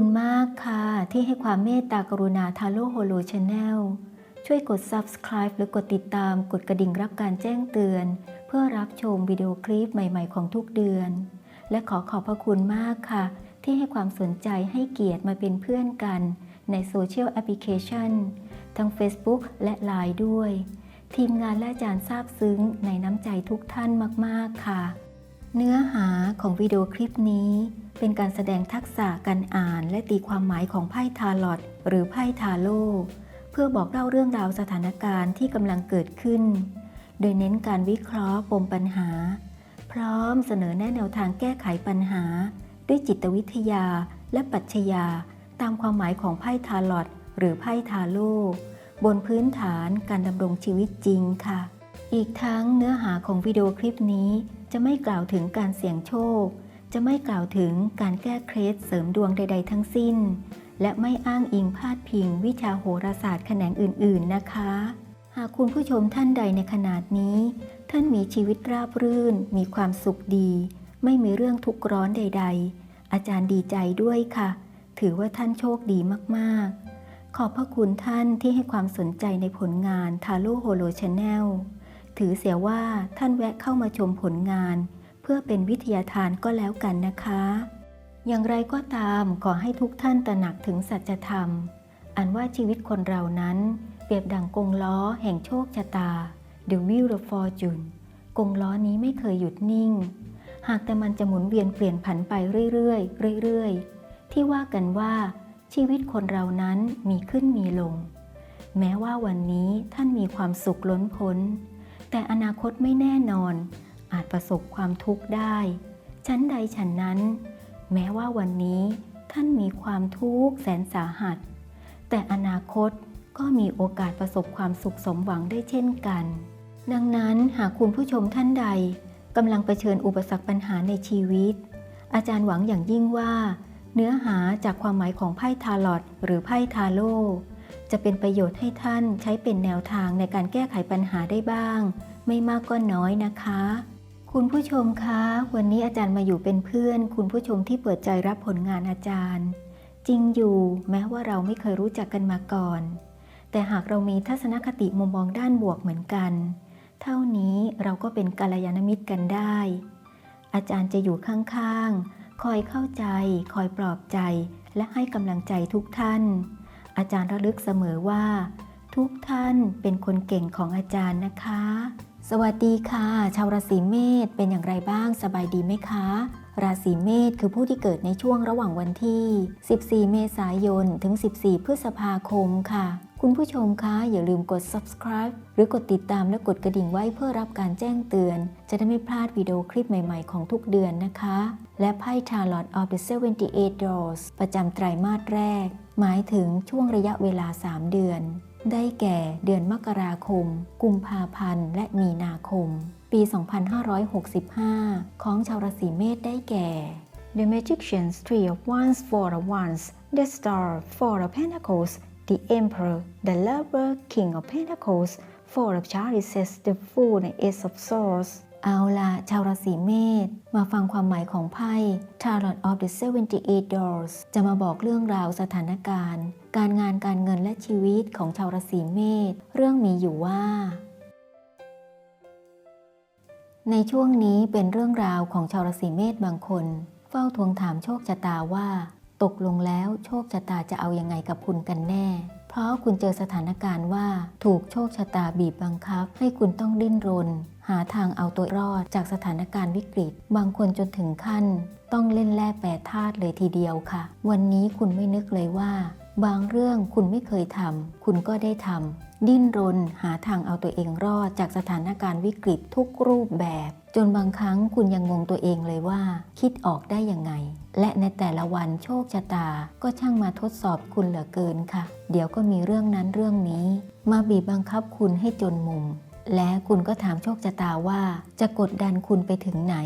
คุณมากค่ะ ที่ให้ความเมตตากรุณาทาโร่โฮโลชาแนลช่วยกด subscribe หรือกดติดตามกดกระดิ่งรับการแจ้งเตือน เพื่อรับชมวิดีโอคลิปใหม่ ๆ ของทุกเดือน และขอขอบพระคุณมากค่ะ ที่ให้ความสนใจให้เกียรติมาเป็นเพื่อนกันในโซเชียลแอปพลิเคชันทั้ง Facebook และ Line ด้วย ทีมงานและอาจารย์ซาบซึ้งในน้ำใจทุกท่านมาก ๆ ค่ะ เนื้อหาของวิดีโอคลิปนี้ เป็นการแสดงทักษะการอ่านและตีความหมายของไพ่ทาลอตหรือไพ่ทาโร่เพื่อบอกเล่าเรื่องราวสถานการณ์ที่กำลังเกิดขึ้น โดยเน้นการวิเคราะห์ปมปัญหา พร้อมเสนอแนะแนวทางแก้ไขปัญหา ด้วยจิตวิทยาและปัชญา ตามความหมายของไพ่ทาลอตหรือไพ่ทาโร่บนพื้นฐานการดำรงชีวิตจริงค่ะ อีกทั้งเนื้อหาของวิดีโอคลิปนี้จะไม่กล่าวถึงการเสี่ยงโชค จะไม่กล่าวถึงการแก้เคล็ดเสริมดวงใด ๆ ทั้งสิ้น และไม่อ้างอิงพาดพิง วิชาโหราศาสตร์แขนงอื่น ๆ นะคะ หากคุณผู้ชมท่านใดในขนาดนี้ ท่านมีชีวิตราบรื่น มีความสุขดี ไม่มีเรื่องทุกข์ร้อนใด ๆ อาจารย์ดีใจด้วยค่ะ ถือว่าท่านโชคดีมาก ๆ ขอบพระคุณท่านที่ให้ความสนใจในผลงานทาโร่โฮโลชาแนลถือเสียว่าท่านแวะเข้ามาชมผลงาน พื่อเป็นวิทยาทานก็แล้วกันนะคะ อย่างไรก็ตามขอให้ทุกท่านตระหนักถึงสัจธรรม อันว่าชีวิตคนเรานั้น เปรียบดังกงล้อแห่งโชคชะตา The Wheel of Fortune กงล้อนี้ไม่เคยหยุดนิ่ง หากแต่มันจะหมุนเวียนเปลี่ยนผันไปเรื่อยๆเรื่อยๆ ที่ว่ากันว่า ชีวิตคนเรานั้นมีขึ้นมีลง แม้ว่าวันนี้ท่านมีความสุขล้นพ้น แต่อนาคตไม่แน่นอน อาจประสบความทุกข์ได้ ชั้นใดฉันนั้น แม้ว่าวันนี้ท่านมีความทุกข์แสนสาหัส แต่อนาคตก็มีโอกาสประสบความสุขสมหวังได้เช่นกัน ดังนั้นหากคุณผู้ชมท่านใดกำลังเผชิญอุปสรรคปัญหาในชีวิต อาจารย์หวังอย่างยิ่งว่า เนื้อหาจากความหมายของไพ่ทาลอตหรือไพ่ทาโร่จะเป็นประโยชน์ให้ท่านใช้เป็นแนวทางในการแก้ไขปัญหาได้บ้าง ไม่มากก็น้อยนะคะ คุณผู้ชมคะ วันนี้อาจารย์มาอยู่เป็นเพื่อน คุณผู้ชมที่เปิดใจรับผลงานอาจารย์ จริงอยู่แม้ว่าเราไม่เคยรู้จักกันมาก่อน แต่หากเรามีทัศนคติมุมมองด้านบวกเหมือนกัน เท่านี้เราก็เป็นกัลยาณมิตรกันได้ อาจารย์จะอยู่ข้างๆ คอยเข้าใจ คอยปลอบใจ และให้กำลังใจทุกท่าน อาจารย์ระลึกเสมอว่า ทุกท่านเป็นคนเก่งของอาจารย์นะคะ สวัสดีค่ะ ชาวราศีเมษเป็นอย่างไรบ้างสบายดีไหมคะ ราศีเมษคือผู้ที่เกิดในช่วงระหว่างวันที่ 14 เมษายน ถึง 14 พฤษภาคมค่ะ คุณผู้ชมคะอย่าลืมกด subscribe หรือกดติดตามและกดกระดิ่งไว้เพื่อรับการแจ้งเตือน จะได้ไม่พลาดวิดีโอคลิปใหม่ๆของทุกเดือนนะคะ และไพ่ Tarot of the 78 Doors ประจำไตรมาสแรก หมายถึงช่วงระยะเวลา 3 เดือน ได้แก่เดือนมกราคม กุมภาพันธ์ และมีนาคม ปี 2565 ของชาวราศีเมษได้แก่ The Magician's Three of Wands Four of Wands The Star Four of Pentacles The Emperor The Lover King of Pentacles Four of Chalices The Fool and Ace of Swords เอาละชาวราศีเมษมาฟังความหมายของไพ่ Tarot of the 78 Doors จะมาบอกเรื่องราวสถานการณ์ การงานการเงินและชีวิตของชาวราศีเมษเรื่องมีอยู่ว่า ในช่วงนี้เป็นเรื่องราวของชาวราศีเมษบางคน เฝ้าทวงถามโชคชะตาว่า ตกลงแล้วโชคชะตาจะเอายังไงกับคุณกันแน่ เพราะคุณเจอสถานการณ์ว่าถูกโชคชะตาบีบบังคับ ให้คุณต้องดิ้นรน หาทางเอาตัวรอดจากสถานการณ์วิกฤต บางคนจนถึงขั้นต้องเล่นแร่แปรธาตุเลยทีเดียวค่ะ วันนี้คุณไม่นึกเลยว่า บางเรื่องคุณไม่เคยทำคุณก็ได้ทำดิ้นรนหาทางเอาตัวเองรอดจากสถานการณ์วิกฤตทุกรูปแบบ จนบางครั้งคุณยังงงตัวเองเลยว่า คิดออกได้ยังไง และในแต่ละวันโชคชะตาก็ช่างมาทดสอบคุณเหลือเกินค่ะ เดี๋ยวก็มีเรื่องนั้นเรื่องนี้ มาบีบบังคับคุณให้จนมุม และคุณก็ถามโชคชะตาว่า จะกดดันคุณไปถึงไหน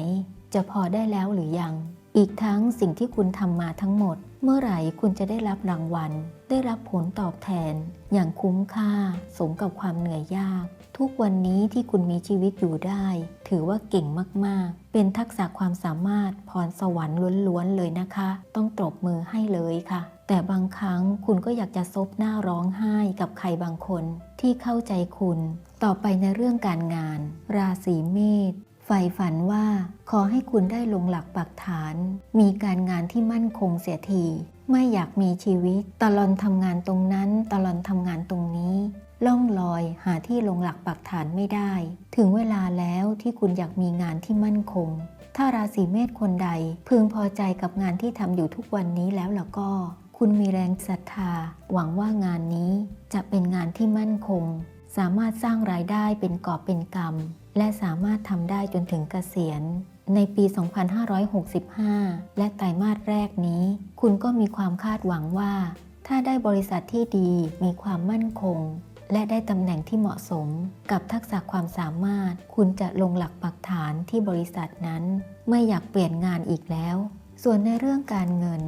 จะพอได้แล้วหรือยัง อีกทั้งสิ่งที่คุณทำมาทั้งหมด เมื่อไหร่คุณจะได้รับรางวัล ได้รับผลตอบแทน อย่างคุ้มค่า สมกับความเหนื่อยยาก ทุกวันนี้ที่คุณมีชีวิตอยู่ได้ ถือว่าเก่งมากๆ เป็นทักษะความสามารถพรสวรรค์ล้วนๆเลยนะคะ ต้องตบมือให้เลยค่ะ แต่บางครั้งคุณก็อยากจะซบหน้าร้องไห้กับใครบางคนที่เข้าใจคุณ ต่อไปในเรื่องการงาน ราศีเมษ ฝ่ฝันว่าขอให้คุณได้ลงหลักปักฐาน มีการงานที่มั่นคงเสียที ไม่อยากมีชีวิต ตลอนทำงานตรงนั้น ตลอนทำงานตรงนี้ ล่องลอยหาที่ลงหลักปักฐานไม่ได้ ถึงเวลาแล้วที่คุณอยากมีงานที่มั่นคง ถ้าราศีเมษคนใดพึงพอใจกับงานที่ทำอยู่ทุกวันนี้แล้วล่ะก็คุณมีแรงศรัทธา หวังว่างานนี้จะเป็นงานที่มั่นคง สามารถสร้างรายได้เป็นกอบเป็นกำ และสามารถทำได้จนถึงเกษียณ ในปี 2565 และไตรมาสแรกนี้ คุณก็มีความคาดหวังว่า ถ้าได้บริษัทที่ดีมีความมั่นคง และได้ตำแหน่งที่เหมาะสม กับทักษะความสามารถ คุณจะลงหลักปักฐานที่บริษัทนั้น ไม่อยากเปลี่ยนงานอีกแล้ว ส่วนในเรื่องการเงิน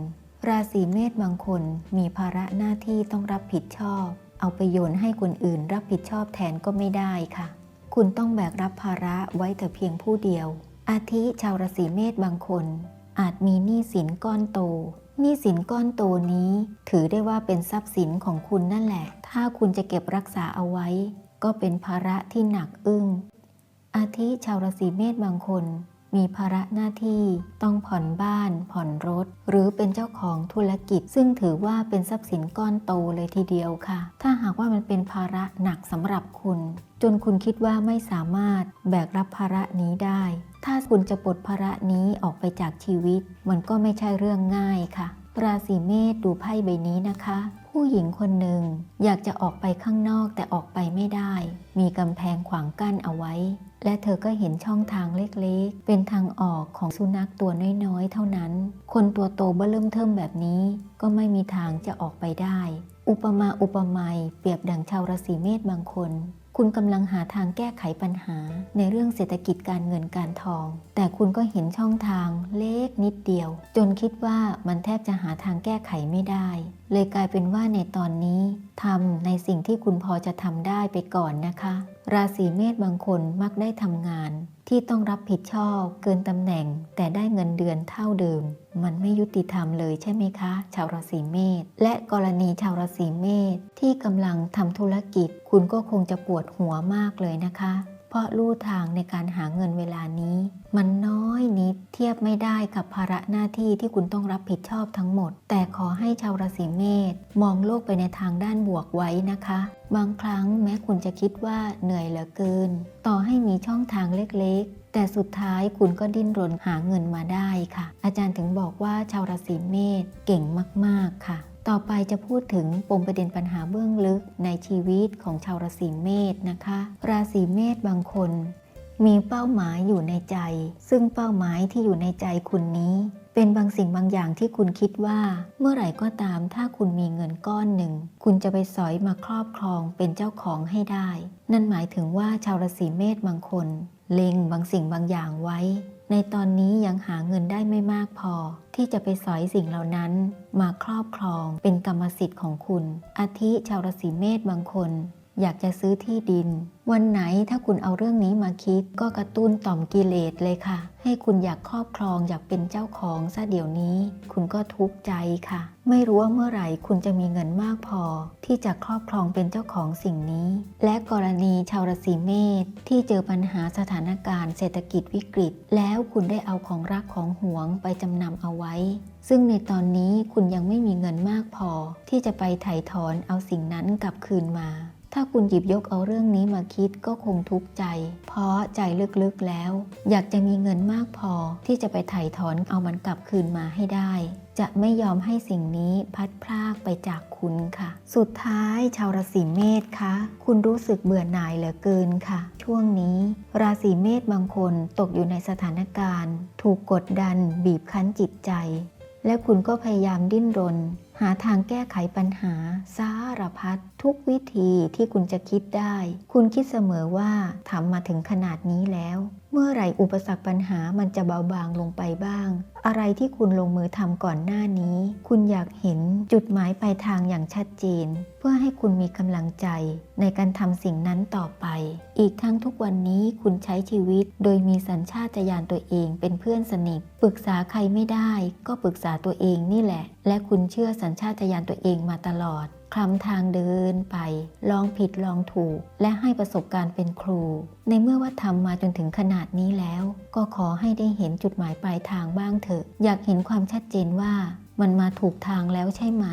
ราศีเมษบางคนมีภาระหน้าที่ต้องรับผิดชอบ เอาไปโยนให้คนอื่นรับผิดชอบแทนก็ไม่ได้ค่ะ คุณต้องแบกรับภาระไว้แต่เพียงผู้เดียว อาทิชาวราศีเมษบางคน อาจมีหนี้สินก้อนโตหนี้สินก้อนโตนี้ ถือได้ว่าเป็นทรัพย์สินของคุณนั่นแหละ ถ้าคุณจะเก็บรักษาเอาไว้ ก็เป็นภาระที่หนักอึ้งอาทิชาวราศีเมษบางคน มีภาระหน้าที่ต้องผ่อนบ้าน ผ่อนรถ หรือเป็นเจ้าของธุรกิจ ซึ่งถือว่าเป็นทรัพย์สินก้อนโตเลยทีเดียวค่ะ ถ้าหากว่ามันเป็นภาระหนักสำหรับคุณ จนคุณคิดว่าไม่สามารถแบกรับภาระนี้ได้ ถ้าคุณจะปลดภาระนี้ออกไปจากชีวิต มันก็ไม่ใช่เรื่องง่ายค่ะราศีเมษดูไพ่ใบนี้นะคะ ผู้หญิงคนหนึ่งอยากจะออกไปข้างนอกแต่ออกไปไม่ได้ มีกำแพงขวางกั้นเอาไว้ และเธอก็เห็นช่องทางเล็กๆ เป็นทางออกของสุนัขตัวน้อยๆ เท่านั้น คนตัวโตเบื้อเริ่มเทิมแบบนี้ ก็ไม่มีทางจะออกไปได้ อุปมาอุปไมยเปรียบดังชาวราศีเมษบางคน คุณกำลังหาทางแก้ไขปัญหา ในเรื่องเศรษฐกิจการเงินการทอง แต่คุณก็เห็นช่องทางเล็กนิดเดียว จนคิดว่ามันแทบจะหาทางแก้ไขไม่ได้เลยกลายเป็นว่าในตอนนี้ทำในสิ่งที่คุณพอจะทำได้ไปก่อนนะคะ ราศีเมษบางคนมักได้ทำงาน ที่ต้องรับผิดชอบเกินตำแหน่ง แต่ได้เงินเดือนเท่าเดิม มันไม่ยุติธรรมเลยใช่ไหมคะ ชาวราศีเมษและกรณีชาวราศีเมษที่กำลังทำธุรกิจ คุณก็คงจะปวดหัวมากเลยนะคะ ราะลู่ทางในการหาเงินเวลานี้ มันน้อยนิดเทียบไม่ได้กับภาระหน้าที่ที่คุณต้องรับผิดชอบทั้งหมด แต่ขอให้ชาวราศีเมษมองโลกไปในทางด้านบวกไว้นะคะ บางครั้งแม้คุณจะคิดว่าเหนื่อยเหลือเกิน ต่อให้มีช่องทางเล็กๆแต่สุดท้ายคุณก็ดิ้นรนหาเงินมาได้ค่ะ อาจารย์ถึงบอกว่าชาวราศีเมษเก่งมาก ๆ ค่ะ ต่อไปจะพูดถึงปมประเด็นปัญหาเบื้องลึกในชีวิตของชาวราศีเมษนะคะ ราศีเมษบางคน มีเป้าหมายอยู่ในใจ ซึ่งเป้าหมายที่อยู่ในใจคุณนี้ เป็นบางสิ่งบางอย่างที่คุณคิดว่า เมื่อไหร่ก็ตามถ้าคุณมีเงินก้อนหนึ่ง คุณจะไปสอยมาครอบครองเป็นเจ้าของให้ได้ นั่นหมายถึงว่าชาวราศีเมษบางคน เล็งบางสิ่งบางอย่างไว้ ในตอนนี้ยังหาเงินได้ไม่มากพอ ที่จะไปสอยสิ่งเหล่านั้น มาครอบครองเป็นกรรมสิทธิ์ของคุณ อาทิชาวราศีเมษบางคน อยากจะซื้อที่ดิน วันไหนถ้าคุณเอาเรื่องนี้มาคิด ก็กระตุ้นต่อมกิเลสเลยค่ะ ให้คุณอยากครอบครองอยากเป็นเจ้าของซะเดี๋ยวนี้ คุณก็ทุกข์ใจค่ะ ไม่รู้ว่าเมื่อไหร่คุณจะมีเงินมากพอ ที่จะครอบครองเป็นเจ้าของสิ่งนี้ และกรณีชาวราศีเมษที่เจอปัญหาสถานการณ์เศรษฐกิจวิกฤต แล้วคุณได้เอาของรักของหวงไปจำนำเอาไว้ ซึ่งในตอนนี้คุณยังไม่มีเงินมากพอ ที่จะไปไถ่ถอนเอาสิ่งนั้นกลับคืนมา ถ้าคุณหยิบยกเอาเรื่องนี้มาคิดก็คงทุกข์ใจ เพราะใจลึกๆแล้ว อยากจะมีเงินมากพอที่จะไปไถ่ถอนเอามันกลับคืนมาให้ได้ จะไม่ยอมให้สิ่งนี้พัดพรากไปจากคุณค่ะ สุดท้ายชาวราศีเมษคะคุณรู้สึกเบื่อหน่ายเหลือเกินค่ะ ช่วงนี้ ราศีเมษบางคนตกอยู่ในสถานการณ์ ถูกกดดันบีบคั้นจิตใจ และคุณก็พยายามดิ้นรนหาทางแก้ไขปัญหาสารพัดทุกวิธีที่คุณจะคิดได้ คุณคิดเสมอว่าทำมาถึงขนาดนี้แล้ว เมื่อไหร่อุปสรรคปัญหามันจะเบาบางลงไปบ้าง อะไรที่คุณลงมือทำก่อนหน้านี้ คุณอยากเห็นจุดหมายปลายทางอย่างชัดเจน เพื่อให้คุณมีกำลังใจในการทำสิ่งนั้นต่อไป อีกทั้งทุกวันนี้คุณใช้ชีวิต โดยมีสัญชาตญาณตัวเองเป็นเพื่อนสนิทปรึกษาใครไม่ได้ ก็ปรึกษาตัวเองนี่แหละ และคุณเชื่อสัญชาตญาณตัวเองมาตลอดคลำทางเดินไป ลองผิดลองถูก และให้ประสบการณ์เป็นครู ในเมื่อว่าทำมาจนถึงขนาดนี้แล้ว ก็ขอให้ได้เห็นจุดหมายปลายทางบ้างเถอะ อยากเห็นความชัดเจนว่า มันมาถูกทางแล้วใช่ไหม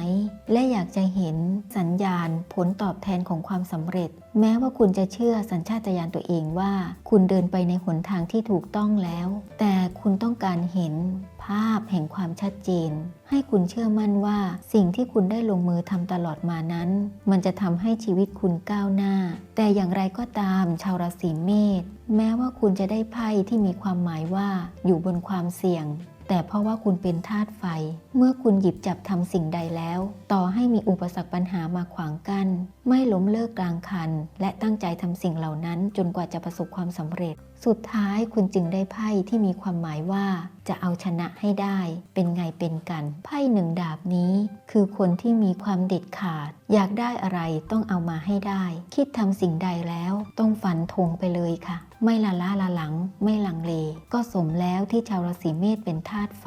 และอยากจะเห็นสัญญาณผลตอบแทนของความสำเร็จ แม้ว่าคุณจะเชื่อสัญชาตญาณตัวเองว่า คุณเดินไปในหนทางที่ถูกต้องแล้ว แต่คุณต้องการเห็นภาพแห่งความชัดเจน ให้คุณเชื่อมั่นว่า สิ่งที่คุณได้ลงมือทำตลอดมานั้น มันจะทำให้ชีวิตคุณก้าวหน้า แต่อย่างไรก็ตามชาวราศีเมษแม้ว่าคุณจะได้ไพ่ที่มีความหมายว่าอยู่บนความเสี่ยง แต่เพราะว่าคุณเป็นธาตุไฟ เมื่อคุณหยิบจับทำสิ่งใดแล้ว ต่อให้มีอุปสรรคปัญหามาขวางกัน้น ไม่ล้มเลิกกลางคัน และตั้งใจทำสิ่งเหล่านั้นจนกว่าจะประสบความสำเร็จ สุดท้ายคุณจึงได้ไพ่ที่มีความหมายว่าจะเอาชนะให้ได้ เป็นไงเป็นกันไพ่หนึ่งดาบนี้ คือคนที่มีความเด็ดขาด อยากได้อะไรต้องเอามาให้ได้ คิดทำสิ่งใดแล้ว ต้องฝันธงไปเลยค่ะ ไม่ละล้าละหลัง ไม่ลังเล ก็สมแล้วที่ชาวราศีเมษเป็นธาตุไฟ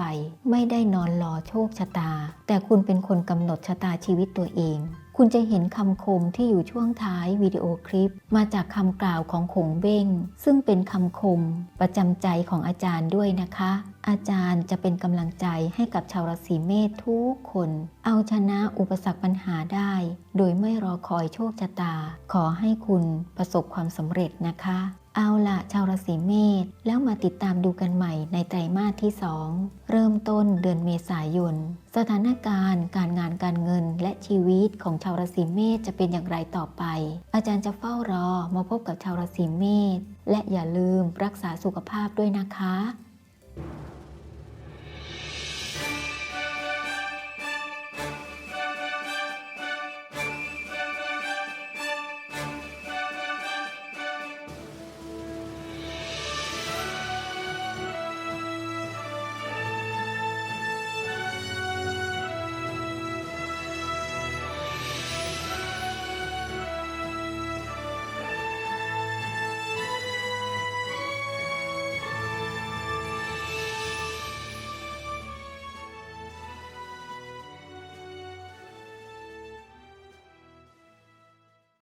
ไม่ได้นอนรอโชคชะตา แต่คุณเป็นคนกำหนดชะตาชีวิตตัวเอง คุณจะเห็นคำคมที่อยู่ช่วงท้ายวิดีโอคลิป มาจากคำกล่าวของขงเบ้ง ซึ่งเป็นคำคมประจำใจของอาจารย์ด้วยนะคะ อาจารย์จะเป็นกำลังใจให้กับชาวราศีเมษทุกคน เอาชนะอุปสรรคปัญหาได้ โดยไม่รอคอยโชคชะตา ขอให้คุณประสบความสำเร็จนะคะ เอาล่ะชาวราศีเมษแล้วมาติดตามดูกันใหม่ในไตรมาสที่ 2 เริ่มต้นเดือนเมษายน สถานการณ์ การงานการเงินและชีวิตของชาวราศีเมษจะเป็นอย่างไรต่อไป อาจารย์จะเฝ้ารอมาพบกับชาวราศีเมษและอย่าลืมรักษาสุขภาพด้วยนะคะ